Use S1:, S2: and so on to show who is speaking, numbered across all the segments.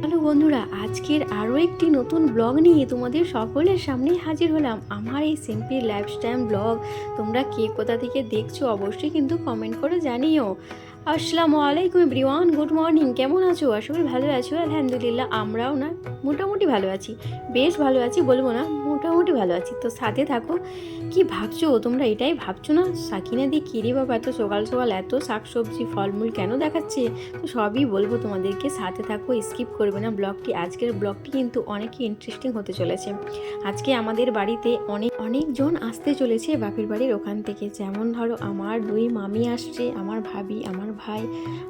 S1: Hello বন্ধুরা, আজকের আরও একটি নতুন ব্লগ নিয়ে তোমাদের সকলের সামনে হাজির হলাম। আমার এই সিম্পি লাইফস্টাইল ব্লগ তোমরা কে কোথা থেকে দেখছ অবশ্যই কিন্তু কমেন্ট করে জানিও। আসসালামু আলাইকুম এভরিওয়ান গুড মর্নিং কেমন আছো? আসলে ভালো আছো। আলহামদুলিল্লাহ, আমরাও না, মোটামুটি ভালো আছি। বেশ ভালো আছি বলব না মোটামুটি ভালো আছি। তো সাথে থাকো। কি ভাবছ? তোমরা এটাই ভাবছ না? সাকিনা দি কিরে বাবা, এত সকাল সকাল এত শাকসবজি, ফলমূল কেন দেখাচ্ছে? তো সবই বলব তোমাদেরকে। সাথে থাকো স্কিপ করবে না ব্লগটি। আজকের ব্লগটি কিন্তু অনেকই ইন্টারেস্টিং হতে চলেছে। আজকে আমাদের বাড়িতে অনেক, অনেকজন আসতে চলেছে বাপের বাড়ির ওখান থেকে। যেমন ধরো, আমার দুই মামি আসছে, আমার ভাবি, আমার ভাই,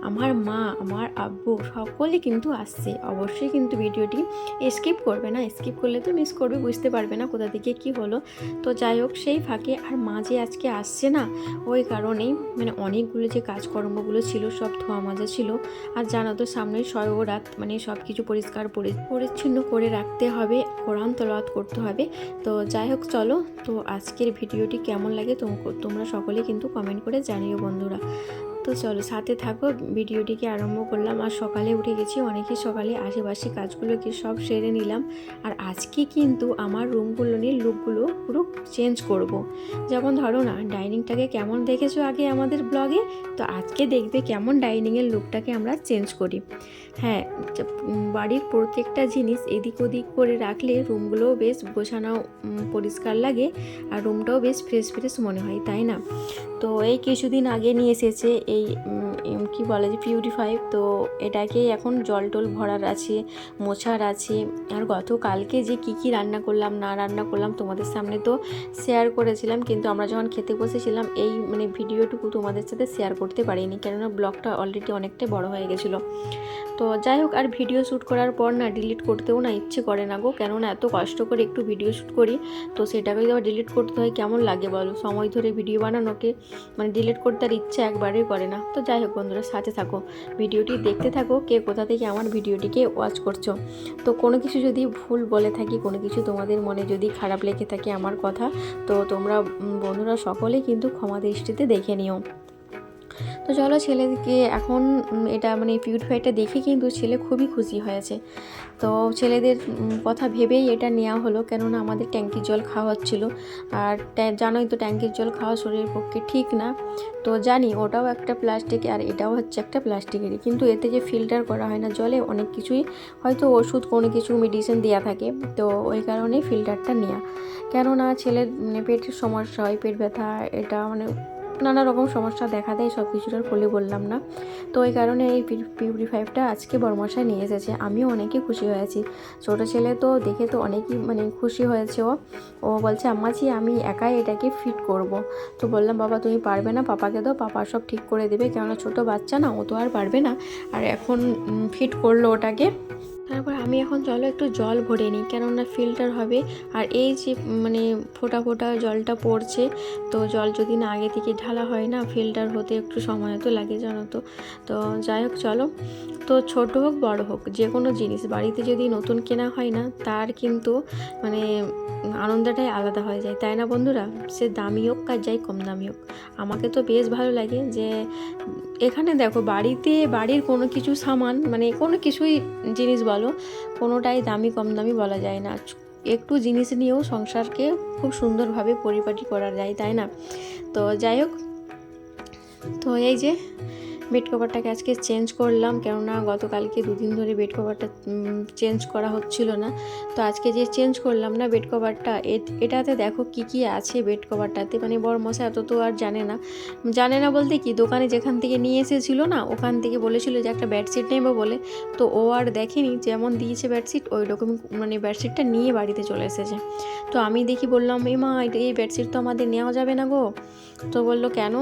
S1: আমার মা, আমার আব্বু, সকলে কিন্তু আসছে। অবশ্যই কিন্তু ভিডিওটি স্কিপ করবে না। স্কিপ করলে তো মিস করবে, বুঝতে পারবে না। কোথা থেকে কি হলো? তো যাই হোক, সেই ফাঁকে আর মা যে আজকে আসছে না, ওই কারণেই মানে অনেকগুলো যে কাজকর্মগুলো ছিল, সব ধোয়া মাজা ছিল। আর জানো তো সামনে শয় ও রাত মানে সব কিছু পরিষ্কার পরি- পরিচ্ছন্ন করে রাখতে হবে, কোরআন তলাত করতে হবে। তো যাই হোক, চলো। তো আজকের ভিডিওটি কেমন লাগে, তোম- তোমরা সকলে কিন্তু কমেন্ট করে জানিও বন্ধুরা। তো চলো, সাথে থাকো, ভিডিওটিকে আরম্ভ করলাম। আর সকালে উঠে গেছি, অনেকে সকালে আশেপাশে কাজগুলোকে সব সেরে নিলাম। আর আজকে কিন্তু আমার রুমগুলো নিয়ে লুকগুলো পুরো চেঞ্জ করব। যেমন ধরো না ডাইনিংটাকে কেমন দেখেছ আগে আমাদের ব্লগে তো আজকে দেখবে কেমন ডাইনিংয়ের লুকটাকে আমরা চেঞ্জ করি। হ্যাঁ বাড়ির প্রত্যেকটা জিনিস এদিক ওদিক করে রাখলে রুমগুলোও বেশ গোছানো পরিষ্কার লাগে। আর রুমটাও বেশ ফ্রেশ ফ্রেশ মনে হয়, তাই না? তো এই কিছুদিন আগে নিয়ে এসেছে এই উম, কি বলে যে পিউরিফাই তো এটাকে এখন জল টল ভরার আছে মোছার আছে। আর গতকালকে যে কি কি রান্না করলাম না রান্না করলাম তোমাদের সামনে তো শেয়ার করেছিলাম কিন্তু আমরা যখন খেতে বসেছিলাম এই মানে ভিডিওটুকু তোমাদের সাথে শেয়ার করতে পারিনি কেননা ব্লগটা অলরেডি অনেকটাই বড় হয়ে গেছিল। তো যাই হোক আর ভিডিও শ্যুট করার পর না ডিলিট করতেও না ইচ্ছে করে না গো কেননা এত কষ্ট করে একটু ভিডিও শ্যুট করি তো সেটাকে যদি আবার ডিলিট করতে হয় কেমন লাগে বলো? সময় ধরে ভিডিও বানানোকে মানে ডিলিট করতে আর ইচ্ছে একবারেই করে না। তো যাই হোক বন্ধুরা, সাথে থাকো। ভিডিওটি দেখতে থাকো কে কোথা থেকে আমার ভিডিওটিকে ওয়াচ করছ। তো কোনো কিছু যদি ভুল বলে থাকি, কোনো কিছু তোমাদের মনে যদি খারাপ লেগে থাকে আমার কথা, তো তোমরা বন্ধুরা সকলে কিন্তু ক্ষমা দৃষ্টিতে দেখে নিও। তো চলো ছেলেকে এখন এটা মানে পিউরিফাইটা দেখে কিন্তু ছেলে খুবই খুশি হয়েছে। তো ছেলেদের কথা ভেবেই এটা নেওয়া হলো। কেননা আমাদের ট্যাঙ্কির জল খাওয়া হচ্ছিল। আর জানোই তো ট্যাঙ্কির জল খাওয়া শরীরের পক্ষে ঠিক না। তো জানি ওটাও একটা প্লাস্টিক আর এটাও হচ্ছে একটা প্লাস্টিকেরই কিন্তু এতে যে ফিল্টার করা হয় না, জলে অনেক কিছুই হয়তো ওষুধ কোনো কিছু মেডিসিন দেওয়া থাকে। তো ওই কারণেই ফিল্টারটা নেওয়া কেননা ছেলের মানে পেটের সমস্যা হয়, পেট ব্যথা, এটা মানে নানা রকম সমস্যা দেখা দেয় সব কিছুটার ফলে বললাম না। তো ওই কারণে এই পিউরিফাইভটা আজকে বড়মশাই নিয়ে এসেছে। আমিও অনেকই খুশি হয়েছি। ছোটো ছেলে তো দেখে তো অনেকই মানে খুশি হয়েছে ও। ও বলছে আম্মাজি আমি একাই এটাকে ফিট করব। তো বললাম, বাবা, তুমি পারবে না, পাপাকে দাও, পাপা সব ঠিক করে দেবে। কেননা ছোটো বাচ্চা না, ও তো আর পারবে না। আর এখন ফিট করল ওটাকে। তারপর আমি এখন চলো একটু জল ভরে নিই, কেননা ফিল্টার হবে। আর এই যে মানে ফোটা ফোটা জলটা পড়ছে, তো জল যদি না আগে থেকে ঢালা হয় না ফিল্টার হতে একটু সময় তো লাগে জানো তো। তো যাই হোক, চলো। তো ছোট হোক, বড় হোক, যে কোনো জিনিস, বাড়িতে যদি নতুন কেনা হয় না, তার কিন্তু মানে আনন্দটাই আলাদা হয়ে যায়। তাই না বন্ধুরা? সে দামি হোক আর যাই কম দামি হোক। আমাকে তো বেশ ভালো লাগে যে এখানে দেখো, বাড়িতে বাড়ির কোনো কিছু সামান মানে কোনো কিছুই জিনিস বলো, কোনোটাই দামি কম দামি বলা যায় না। একটু জিনিস নিয়েও সংসারকে খুব সুন্দরভাবে পরিপাটি করা যায়, তাই না? তো যাই হোক, তো এই যে বেড কভারটাকে আজকে চেঞ্জ করলাম, কেননা গতকালকে দুদিন ধরে বেড কভারটা চেঞ্জ করা হচ্ছিল না। তো আজকে যে চেঞ্জ করলাম না বেড কভারটা এটাতে দেখো কি কি আছে বেড কভারটাতে। মানে বড় মশা এত তো আর জানে না। জানে না বলতে কি, দোকানে যেখান থেকে নিয়ে এসেছিল না, ওখান থেকে বলেছিল যে একটা বেডশিট নেব বলে। তো ও আর দেখেনি, যেমন দিয়েছে বেডশিট ওই রকম মানে বেডশিটটা নিয়ে বাড়িতে চলে এসেছে। তো আমি দেখি বললাম, এ মা এই বেডশিট তো আমাদের নেওয়া যাবে না গো। তো বলল, কেন?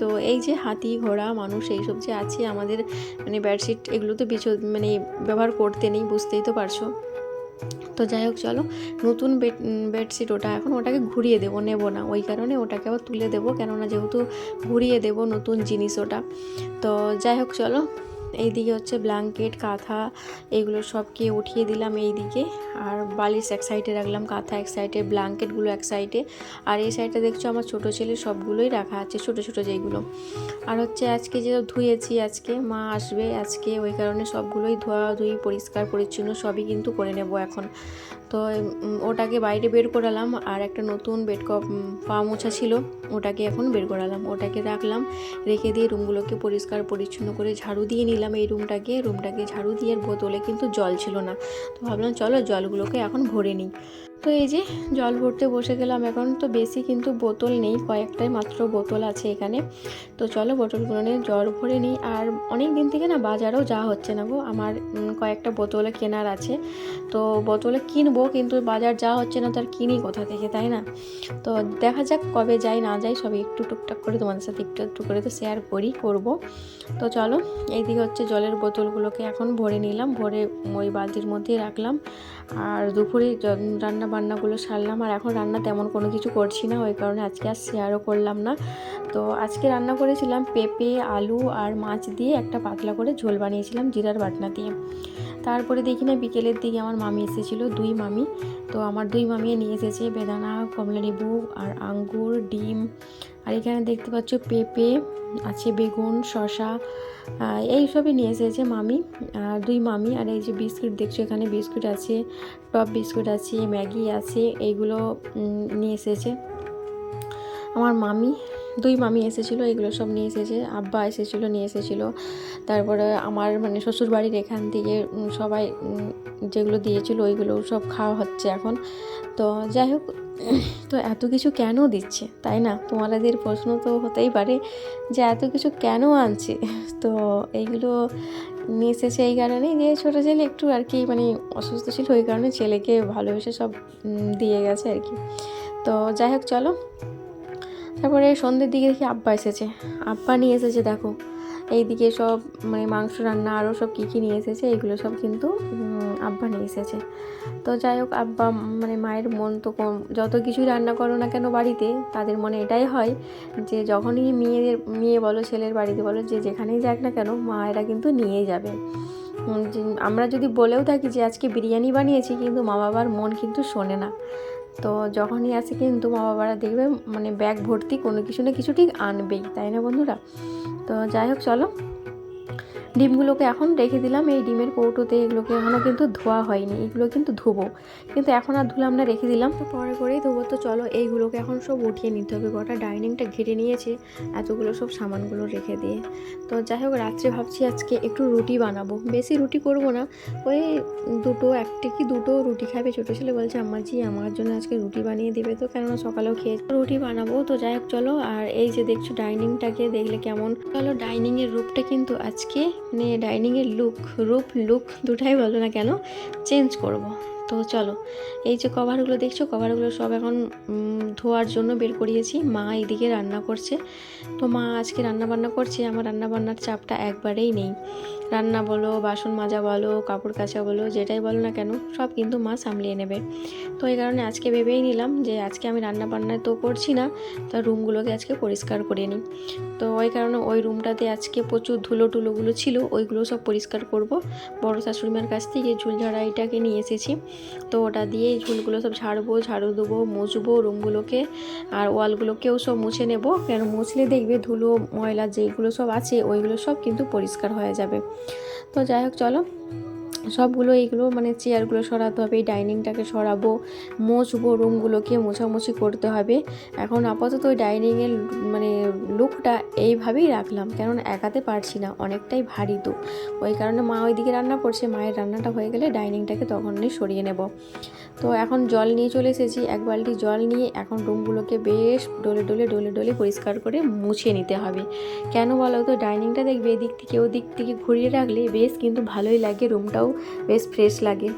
S1: তো এই যে হাতি, ঘোড়া, মানুষ, এইসব যে আছে, আমাদের মানে বেডশিট এগুলো তো বিচ মানে ব্যবহার করতে নেই, বুঝতেই তো পারছ। তো যাই হোক, চলো, নতুন বেড বেডশিট ওটা, এখন ওটাকে ঘুরিয়ে দেবো, নেব না। ওই কারণে ওটাকে আবার তুলে দেবো, কেননা যেহেতু ঘুরিয়ে দেবো নতুন জিনিস ওটা। তো যাই হোক, চলো এইদিকে হচ্ছে ব্ল্যাঙ্কেট কাঁথা, এগুলো সবকে উঠিয়ে দিলাম এইদিকে। আর বালিশ এক সাইডে রাখলাম, কাঁথা এক সাইডে ব্ল্যাঙ্কেটগুলো এক সাইডে আর এই সাইডে দেখছ আমার ছোট ছেলে সবগুলোই রাখা আছে, ছোট ছোট যেইগুলো আর হচ্ছে আজকে যে ধুয়েছি আজকে, মা আসবে আজকে, ওই কারণে সবগুলোই ধোয়া ধুই পরিষ্কার, পরিচ্ছন্ন সবই কিন্তু করে নেব এখন। তো ওটাকে বাইরে বের করালাম, আর একটা নতুন বেড কপ পা মোছা ছিল, ওটাকে এখন বের করালাম। ওটাকে রাখলাম, রেখে দিয়ে রুমগুলোকে পরিষ্কার, পরিচ্ছন্ন করে ঝাড়ু দিয়ে নিলাম। এই রুমটাকে রুমটাকে ঝাড়ু দিয়ে বোতলে কিন্তু জল ছিল না। তো ভাবলাম, চলো জলগুলোকে এখন ভরে নিই। তো এই যে জল ভরতে বসে গেলাম, এখন তো বেশি কিন্তু বোতল নেই, কয়েকটাই মাত্র বোতল আছে এখানে। তো চলো বোতলগুলো নিয়ে জল ভরে নিই। আর অনেক দিন থেকে না বাজারেও যাওয়া হচ্ছে না গো, আমার কয়েকটা বোতলে কেনার আছে। তো বোতলে কিনবো কিন্তু বাজার যাওয়া হচ্ছে না, তো আর কিনি কোথা থেকে, তাই না? তো দেখা যাক কবে যাই, না যাই সব একটু টুকটাক করে তোমাদের সাথে একটু একটু করে তো শেয়ার করি, করব। তো চলো, এইদিকে হচ্ছে জলের বোতলগুলোকে এখন ভরে নিলাম, ভরে ওই বালতির মধ্যেই রাখলাম। আর দুপুরে রান্না বান্নাগুলো সারলাম, আর এখন রান্না তেমন কোনো কিছু করছি না, ওই কারণে আজকে আর শেয়ারও করলাম না। তো আজকে রান্না করেছিলাম পেঁপে, আলু আর মাছ দিয়ে একটা পাতলা করে ঝোল বানিয়েছিলাম জিরার বাটনা দিয়ে। তারপরে দেখি না, বিকেলের দিকে আমার মামি এসেছিল, দুই মামি। তো আমার দুই মামি নিয়ে এসেছে বেদানা কমলালেবু আর আঙ্গুর, ডিম। আর এখানে দেখতে পাচ্ছ পেঁপে, আছে বেগুন শশা এই সবই নিয়ে এসেছে মামি দুই মামি, আর এই যে বিস্কুট, দেখছ এখানে বিস্কুট আছে, টপ বিস্কুট আছে, ম্যাগি আছে, এইগুলো নিয়ে এসেছে। আমার মামি, দুই মামি এসেছিল, এগুলো সব নিয়ে এসেছে, আব্বা এসেছিল, নিয়ে এসেছিল। তারপরে আমার মানে শ্বশুর বাড়ির এখান থেকে সবাই যেগুলো দিয়েছিল, ওইগুলো সব খাওয়া হচ্ছে এখন। তো যাই হোক, তো এত কিছু কেন দিচ্ছে? তাই না? তোমাদের প্রশ্ন তো হতেই পারে যে এত কিছু কেন আনছে? তো এইগুলো নিয়ে এসেছে এই কারণেই যে ছোটো ছেলে একটু আর কি মানে অসুস্থ ছিল ওই কারণে ছেলেকে ভালোবেসে সব দিয়ে গেছে আর কি। তো যাই হোক, চলো। তারপরে সন্ধ্যের দিকে দেখি আব্বা এসেছে। আব্বা নিয়ে এসেছে, দেখো। এইদিকে সব মানে মাংস রান্না আরও সব কী কী নিয়ে এসেছে, এগুলো সব কিন্তু আব্বা নিয়ে এসেছে। তো যাই হোক, আব্বা মানে মায়ের মন তো কম, যত কিছুই রান্না করো না কেন বাড়িতে, তাদের মনে এটাই হয় যে যখনই মেয়েদের, মেয়ে বলো, ছেলের বাড়িতে বলো, যে যেখানেই যাক না কেন, মায়েরা কিন্তু নিয়ে যাবে। আমরা যদি বলেও থাকি যে আজকে বিরিয়ানি বানিয়েছি, কিন্তু মা বাবার মন কিন্তু শোনে না। তো যখনই আসে কিন্তু মা বাবারা দেখবে মানে ব্যাগ ভর্তি কোনো কিছু না, কিছু ঠিক আনবেই, তাই না বন্ধুরা? তো যাই হোক, চলো। ডিমগুলোকে এখন রেখে দিলাম। এই ডিমের কৌটোতে এগুলোকে এখনও কিন্তু ধোয়া হয়নি। এগুলো কিন্তু ধোবো। কিন্তু এখন আর ধুলাম না রেখে দিলাম। তো পরে করেই ধোবো। তো চলো এইগুলোকে এখন সব উঠিয়ে নিতে হবে। গোটা ডাইনিংটা ঘিরে নিয়েছে। এতগুলো সব সামানগুলো রেখে দিয়ে। তো যাই হোক, রাত্রে ভাবছি আজকে একটু রুটি বানাবো। বেশি রুটি করব না। ওই দুটো, একটি কি দুটো রুটি খাবে? ছোটো ছেলে বলছে আমার জি আমার জন্য আজকে রুটি বানিয়ে দেবে তো। কেননা সকালেও খেয়ে রুটি বানাবো। তো যাই হোক, চলো। আর এই যে দেখছ, ডাইনিংটাকে দেখলে কেমন? চলো, ডাইনিংয়ের রূপটা কিন্তু আজকে মানে ডাইনিংয়ের লুক রূপ লুক দুটাই বলো না কেন চেঞ্জ করব। তো চলো, এই যে কভারগুলো দেখছ, কভারগুলো সব এখন ধোয়ার জন্য বের করিয়েছি। মা এইদিকে রান্না করছে। তো মা আজকে রান্না বান্না করছে, আমার রান্না বান্নার চাপটা একবারেই নেই। রান্না বলো, বাসন মাজা বলো, কাপড় কাচা বলো, যেটাই বলো না কেন, সব কিন্তু মা সামলিয়ে নেবে। তো এই কারণে আজকে ভেবেই নিলাম যে আজকে আমি রান্না বান্না তো করছি না, তা রুমগুলোকে আজকে পরিষ্কার করে নিই। তো ওই কারণে ওই রুমটাতে আজকে প্রচুর ধুলো টুলোগুলো ছিল, ওইগুলো সব পরিষ্কার করব। বড় শাশুড়িমার কাছ থেকে ঝুল ঝাড়াইটাকে নিয়ে এসেছি। তো ওটা দিয়ে এই ঝুলগুলো সব ঝাড়বো ঝাড়ু দেবো, মুছবো রুমগুলোকে। আর ওয়ালগুলোকেও সব মুছে নেব। কেন মুছলে দেখবে ধুলো, ময়লা যেইগুলো সব আছে, ওইগুলো সব কিন্তু পরিষ্কার হয়ে যাবে। তো যাই হোক, চলো। সবগুলো এইগুলো মানে চেয়ারগুলো সরাতে হবে এই ডাইনিংটাকে সরাবো মোছবো রুমগুলোকে মোছামুছি করতে হবে। এখন আপাতত ওই ডাইনিংয়ের মানে লুকটা এইভাবেই রাখলাম, কেননা একাতে পারছি না, অনেকটাই ভারী তো। ওই কারণে মা ওইদিকে রান্না করছে, মায়ের রান্নাটা হয়ে গেলে ডাইনিংটাকে তখনই সরিয়ে নেব। তো এখন জল নিয়ে চলে এসেছি। এক বালতি জল নিয়ে এখন রুমগুলোকে বেশ ডলে ডলে ডলে ডলে পরিষ্কার করে মুছে নিতে হবে। কেন বলো তো? ডাইনিংটা দেখবে এদিক থেকে ওদিক থেকে ঘুরিয়ে রাখলে বেশ কিন্তু ভালোই লাগে, রুমটাও বেশ ফ্রেশ লাগে।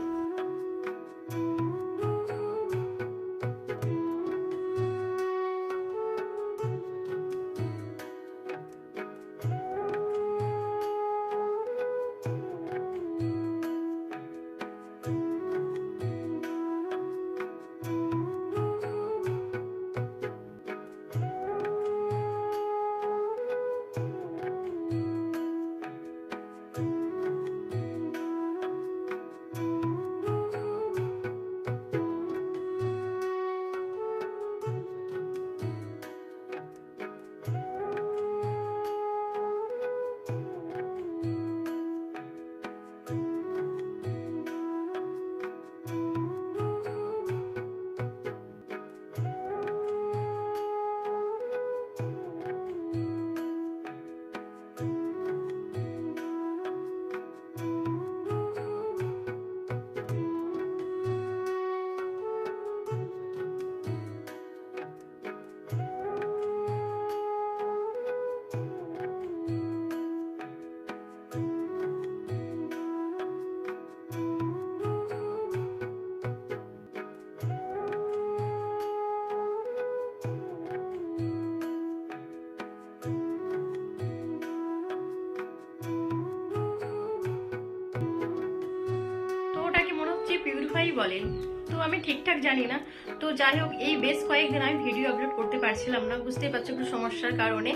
S1: পিউরিফাই বলেন। তো আমি ঠিকঠাক জানি না। তো যাই হোক, এই বেশ কয়েকদিন আমি ভিডিও আপলোড করতে পারছিলাম না, বুঝতেই পারছ একটু সমস্যার কারণে।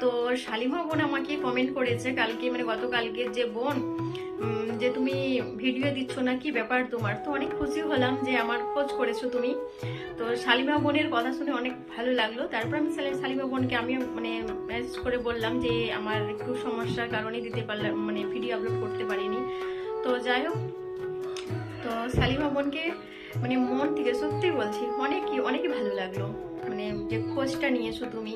S1: তো শালিমা বোন আমাকে কমেন্ট করেছে কালকে মানে গতকালকে যে বোন যে তুমি ভিডিও দিচ্ছ না, কি ব্যাপার তোমার? তো অনেক খুশি হলাম যে আমার খোঁজ করেছ তুমি। তো শালিমা বোনের কথা শুনে অনেক ভালো লাগল। তারপর আমি শালি- শালিমা বোনকে আমি মানে মেসেজ করে বললাম যে আমার একটু সমস্যার কারণে দিতে পারলাম মানে ভিডিও আপলোড করতে পারিনি। তো যাই হোক তো শালিমা বোনকে মানে মন থেকে সত্যি বলছি, অনেকই অনেকই ভালো লাগল। মানে যে খোঁজটা নিয়েছো তুমি।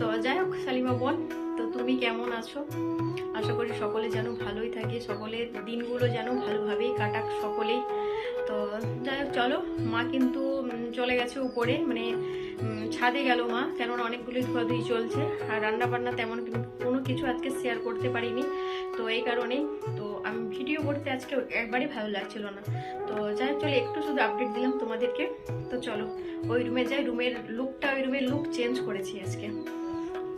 S1: তো যাই হোক শালিমা বোন, তো তুমি কেমন আছো? আশা করি সকলে যেন ভালোই থাকে সকলের দিনগুলো যেন ভালোভাবেই কাটাক সকলেই। তো যাই হোক, চলো, মা কিন্তু চলে গেছে উপরে মানে ছাদে গেল মা, কেননা অনেকগুলি ধোয়াধুয়ি চলছে। আর রান্না বান্না তেমন কোনো কিছু আজকে শেয়ার করতে পারিনি। তো এই কারণেই, তো আমি ভিডিও করতে আজকে একবারই ভালো লাগছিল না। তো যাই হোক, চলো একটু শুধু আপডেট দিলাম তোমাদেরকে। তো চলো, ওই রুমে যাই রুমের লুকটা ওই রুমের লুক চেঞ্জ করেছি আজকে।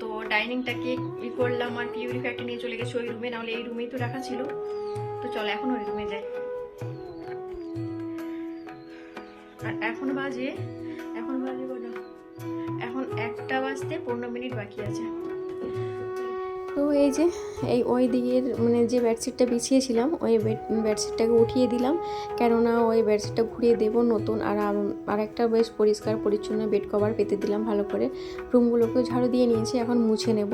S1: তো ডাইনিংটাকে ই করলাম, আর পিউরিফায়ারটা নিয়ে চলে গেছি ওই রুমে নাহলে এই রুমেই তো রাখা ছিল। তো চলো, এখন ওই রুমে যাই। আর এখন বাজে এখন বাজে এখন একটা বাজতে পনেরো মিনিট বাকি আছে। তো এই যে, এই ওই দিকের মানে যে বেডশিটটা বিছিয়েছিলাম, ওই বেড, বেডশিটটাকে উঠিয়ে দিলাম। কেননা ওই বেডশিটটা ঘুরিয়ে দেবো নতুন আর আর একটা বেশ পরিষ্কার, পরিচ্ছন্ন বেড কভার পেতে দিলাম ভালো করে। রুমগুলোকেও ঝাড়ু দিয়ে নিয়েছি, এখন মুছে নেব।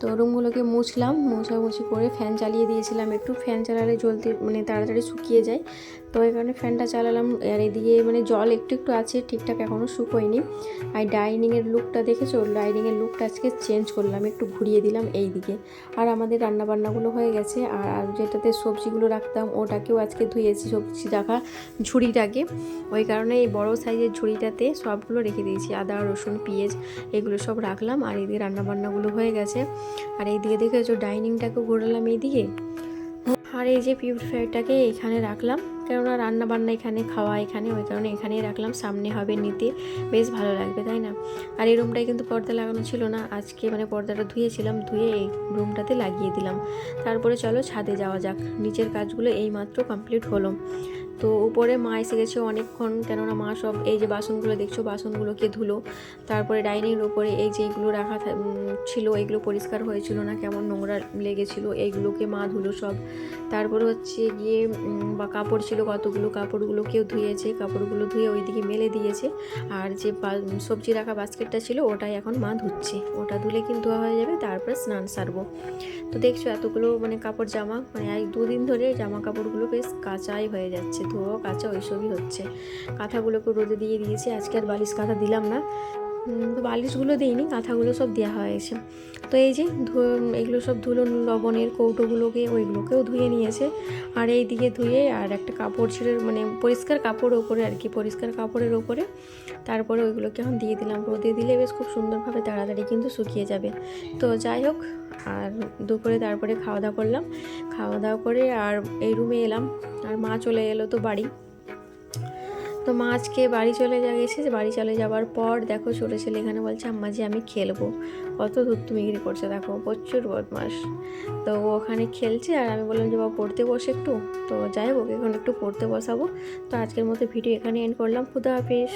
S1: তো রুমগুলোকে মুছলাম, মুছামুছি করে ফ্যান চালিয়ে দিয়েছিলাম একটু। ফ্যান চালালে জলদি মানে তাড়াতাড়ি শুকিয়ে যায়। তো এই কারণে ফ্যানটা চালালাম। আর এদিকে মানে জল একটু একটু আছে, ঠিকঠাক এখনও শুকোয়নি। আর ডাইনিংয়ের লুকটা দেখেছ? ডাইনিংয়ের লুকটা আজকে চেঞ্জ করলাম, একটু ঘুরিয়ে দিলাম এই দিকে আর আমাদের রান্নাবান্নাগুলো হয়ে গেছে। আর যেটাতে সবজিগুলো রাখতাম, ওটাকেও আজকে ধুয়েছি সবজি রাখা ঝুড়িটাকে। ওই কারণে এই বড় সাইজের ঝুড়িটাতে সবগুলো রেখে দিয়েছি। আদা, রসুন, পেঁয়াজ, এগুলো সব রাখলাম। আর এদিকে রান্নাবান্নাগুলো হয়ে গেছে। আর এইদিকে দেখেছ, ডাইনিংটাকেও ঘোরালাম এইদিকে। আর এই যে পিউরিফায়ারটাকে এখানে রাখলাম। কেননা রান্না বান্না এখানে, খাওয়া এখানে, ওই কারণে এখানেই রাখলাম। সামনে হবে নিতে। বেশ ভালো লাগবে, তাই না? আর এই রুমটায় কিন্তু পর্দা লাগানো ছিল না। আজকে মানে পর্দাটা ধুয়েছিলাম, ধুয়ে এই রুমটাতে লাগিয়ে দিলাম। তারপরে চলো ছাদে যাওয়া যাক। নিচের কাজগুলো এই মাত্র কমপ্লিট হলো। তো উপরে মা এসে গেছে অনেকক্ষণ, কেননা মা সব এই যে বাসনগুলো দেখছ, বাসনগুলোকে ধুলো। তারপরে ডাইনিংয়ের উপরে এই যে এইগুলো রাখা ছিল এইগুলো পরিষ্কার হয়েছিল না, কেমন নোংরা লেগেছিল এইগুলোকে মা ধুলো সব। তারপরে হচ্ছে গিয়ে বা কাপড় ছিল কতগুলো, কাপড়গুলোকেও ধুয়েছে, কাপড়গুলো ধুয়ে ওইদিকে মেলে দিয়েছে। আর যে সবজি রাখা বাস্কেটটা ছিল, ওটাই এখন মা ধুচ্ছে। ওটা ধুলে কিন্তু ধোয়া হয়ে যাবে, তারপরে স্নান সারবো। তো দেখছ এতগুলো মানে কাপড় জামা মানে দুদিন ধরে জামা কাপড়গুলো বেশ কাঁচাই হয়ে যাচ্ছে। ধোয়া কাঁচা ওইসবই হচ্ছে। কাঁথাগুলোকে রোদে দিয়ে দিয়েছি আজকে আর বালিশ কাঁথা দিলাম না। তো বালিশগুলো দিইনি কাঁথাগুলো সব দেওয়া হয়েছে তো এই যে এগুলো সব ধুলো, লবণের কৌটোগুলোকে, ওইগুলোকেও ধুয়ে নিয়েছে। আর এই দিকে ধুয়ে আর একটা কাপড় ছেড়ে মানে পরিষ্কার কাপড় ওপরে আর কি, পরিষ্কার কাপড়ের ওপরে। তারপরে ওইগুলোকে এখন দিয়ে দিলাম। রোদে দিলে বেশ খুব সুন্দরভাবে তাড়াতাড়ি কিন্তু শুকিয়ে যাবে। তো যাই হোক, আর দুপুরে তারপরে খাওয়া দাওয়া করলাম। খাওয়া দাওয়া করে আর এই রুমে এলাম। আর মা চলে এলো তো বাড়ি। তো মা আজকে বাড়ি চলে গেছে বাড়ি চলে যাওয়ার পর দেখো ছোটো ছেলে এখানে বলছে, আম্মা যে আমি খেলব। কত দূর তুমি গিরি করছে দেখো, প্রচুর বদমাস তো ও ওখানে খেলছে আর আমি বললাম যে, বাবা, পড়তে বসে একটু। তো যাই হোক, এখন একটু পড়তে বসাবো। তো আজকের মতো ভিডিও এখানে এন্ড করলাম। খুদা হাফিজ।